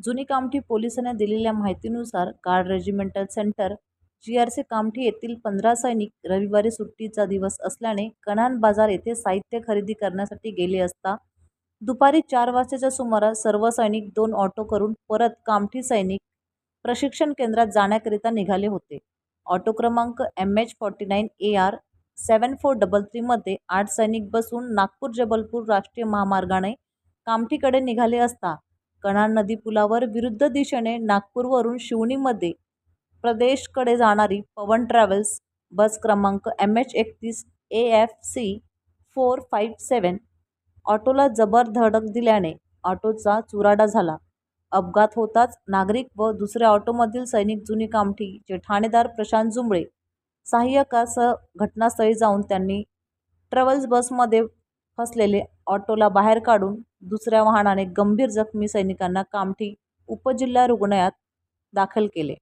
जुनी कामठी पोलिसांना दिलेल्या माहितीनुसार guard regimental centre G R C Kamthi येथील पंधरा सैनिक रविवारी सुट्टीचा दिवस असल्याने कणान बाजार येथे साहित्य खरेदी करण्यासाठी गेले असता दुपारी चार वाजताच्या सुमारास सर्व सैनिक दोन ऑटो करून परत कामठी सैनिक प्रशिक्षण केंद्रात जाण्याकरिता निघाले होते. ऑटो क्रमांक M H forty nine A R seven four double थ्रीमध्ये आठ सैनिक बसून नागपूर जबलपूर राष्ट्रीय महामार्गाने कामठीकडे निघाले असता कणान नदी पुलावर विरुद्ध दिशेने नागपूरवरून शिवणीमध्ये प्रदेशकडे जाणारी पवन ट्रॅव्हल्स बस क्रमांक एम एच एकतीस A F C four five seven ऑटोला जबर धडक दिल्याने ऑटोचा चुराडा झाला. अपघात होताच नागरिक व दुसऱ्या ऑटोमधील सैनिक जुनी कामठीचे ठाणेदार प्रशांत जुंबळे सहाय्यकासह घटनास्थळी जाऊन त्यांनी ट्रॅव्हल्स बसमध्ये फसलेले ऑटोला बाहेर काढून दुसऱ्या वाहनाने गंभीर जखमी सैनिकांना कामठी उपजिल्हा रुग्णालयात दाखल केले.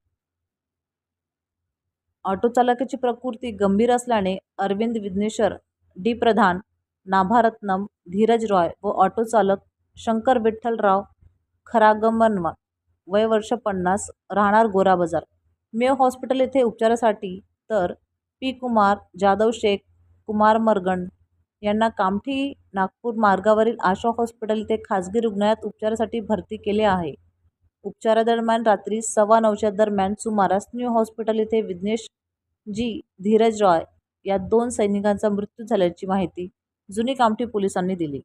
ऑटोचालकाची प्रकृती गंभीर असल्याने अरविंद विघ्नेश्वर डी प्रधान नाभारत्नम धीरज रॉय व ऑटो चालक शंकर विठ्ठलराव खरागमनवा वय वर्ष पन्नास राहणार गोरा बाजार. मेयो हॉस्पिटल येथे उपचारासाठी तर पी कुमार जाधव शेख कुमार मरगण यांना कामठी नागपूर मार्गावरील आशा हॉस्पिटल येथे खाजगी रुग्णालयात उपचारासाठी भरती केले आहे. उपचारादरम्यान रात्री सव्वा नऊच्या दरम्यान सुमारास न्यू हॉस्पिटल येथे विघ्नेश जी धीरज रॉय या दोन सैनिकांचा मृत्यू झाल्याची माहिती जुनी कामठी पोलिसांनी दिली.